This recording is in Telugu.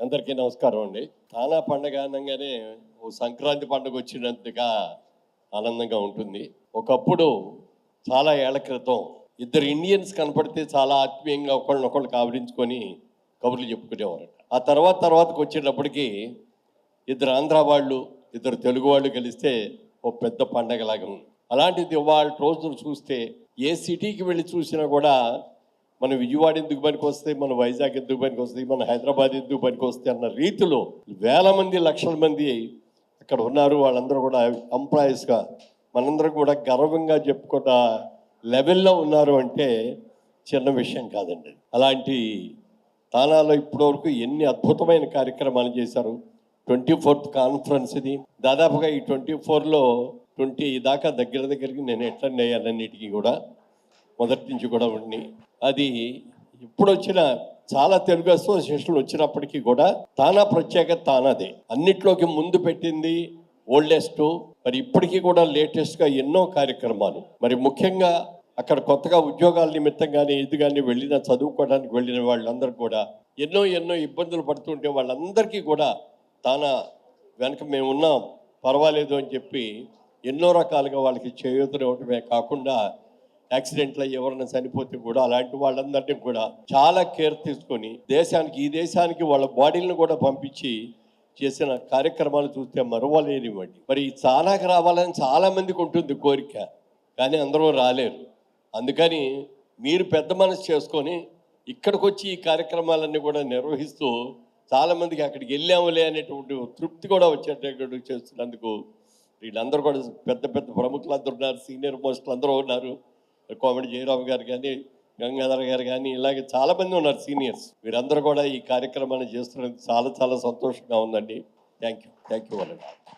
అందరికీ నమస్కారం అండి. తానా పండగ అనగానే ఓ సంక్రాంతి పండుగ వచ్చినంతగా ఆనందంగా ఉంటుంది. ఒకప్పుడు చాలా ఏళ్ళ క్రితం ఇద్దరు ఇండియన్స్ కనపడితే చాలా ఆత్మీయంగా ఒకళ్ళనొకళ్ళు కావరించుకొని కబుర్లు చెప్పుకునేవారట. ఆ తర్వాత తర్వాతకు వచ్చేటప్పటికి ఇద్దరు ఆంధ్ర వాళ్ళు ఇద్దరు తెలుగు వాళ్ళు కలిస్తే ఓ పెద్ద పండగలాగా ఉంది. అలాంటిది వాళ్ళ రోజులు చూస్తే ఏ సిటీకి వెళ్ళి చూసినా కూడా మన విజయవాడ ఎందుకు పనికి వస్తాయి? మన వైజాగ్ ఎందుకు పనికి వస్తాయి? మన హైదరాబాద్ ఎందుకు పనికి వస్తాయి? అన్న రీతిలో వేల మంది లక్షల మంది అక్కడ ఉన్నారు. వాళ్ళందరూ కూడా ఎంప్లాయీస్గా మనందరం కూడా గర్వంగా చెప్పుకున్న లెవెల్లో ఉన్నారు అంటే చిన్న విషయం కాదండి. అలాంటి తానాలో ఇప్పటివరకు ఎన్ని అద్భుతమైన కార్యక్రమాలు చేశారు. ట్వంటీ ఫోర్త్ కాన్ఫరెన్స్ ఇది దాదాపుగా ఈ ట్వంటీ ఫోర్లో ట్వంటీ దాకా దగ్గర దగ్గరికి నేను అటెండ్ అయ్యానన్నిటికీ కూడా. మొదటి నుంచి కూడా ఉండి. అది ఇప్పుడు వచ్చిన చాలా తెలుగు అసోసియేషన్లు వచ్చినప్పటికీ కూడా తానా ప్రత్యేకత తానాదే. అన్నిట్లోకి ముందు పెట్టింది ఓల్డెస్ట్ మరి ఇప్పటికీ కూడా లేటెస్ట్గా ఎన్నో కార్యక్రమాలు. మరి ముఖ్యంగా అక్కడ కొత్తగా ఉద్యోగాల నిమిత్తం కానీ ఇది కానీ వెళ్ళిన చదువుకోవడానికి వెళ్ళిన వాళ్ళందరూ కూడా ఎన్నో ఎన్నో ఇబ్బందులు పడుతుంటే వాళ్ళందరికీ కూడా తానా వెనక మేము ఉన్నాం పర్వాలేదు అని చెప్పి ఎన్నో రకాలుగా వాళ్ళకి చేయూతనివ్వటమే కాకుండా యాక్సిడెంట్లో ఎవరైనా చనిపోతే కూడా అలాంటి వాళ్ళందరినీ కూడా చాలా కేర్ తీసుకొని దేశానికి ఈ దేశానికి వాళ్ళ బాడీలను కూడా పంపించి చేసిన కార్యక్రమాలు చూస్తే మరవలేనివ్వండి. మరి చాలాకి రావాలని చాలామందికి ఉంటుంది కోరిక కానీ అందరూ రాలేరు. అందుకని మీరు పెద్ద మనసు చేసుకొని ఇక్కడికి వచ్చి ఈ కార్యక్రమాలన్నీ కూడా నిర్వహిస్తూ చాలామందికి అక్కడికి వెళ్ళాములే అనేటువంటి తృప్తి కూడా వచ్చేటట్టు చేస్తున్నందుకు వీళ్ళందరూ కూడా పెద్ద పెద్ద ప్రముఖులందరూ ఉన్నారు సీనియర్ మోస్టులు అందరూ ఉన్నారు. కోమటి జయరామ్ గారు కానీ గంగాధర్ గారు కానీ ఇలాగే చాలామంది ఉన్నారు సీనియర్స్. వీరందరూ కూడా ఈ కార్యక్రమాన్ని చేస్తున్నందుకు చాలా చాలా సంతోషంగా ఉందండి. Thank you. థ్యాంక్ యూ వాళ్ళండి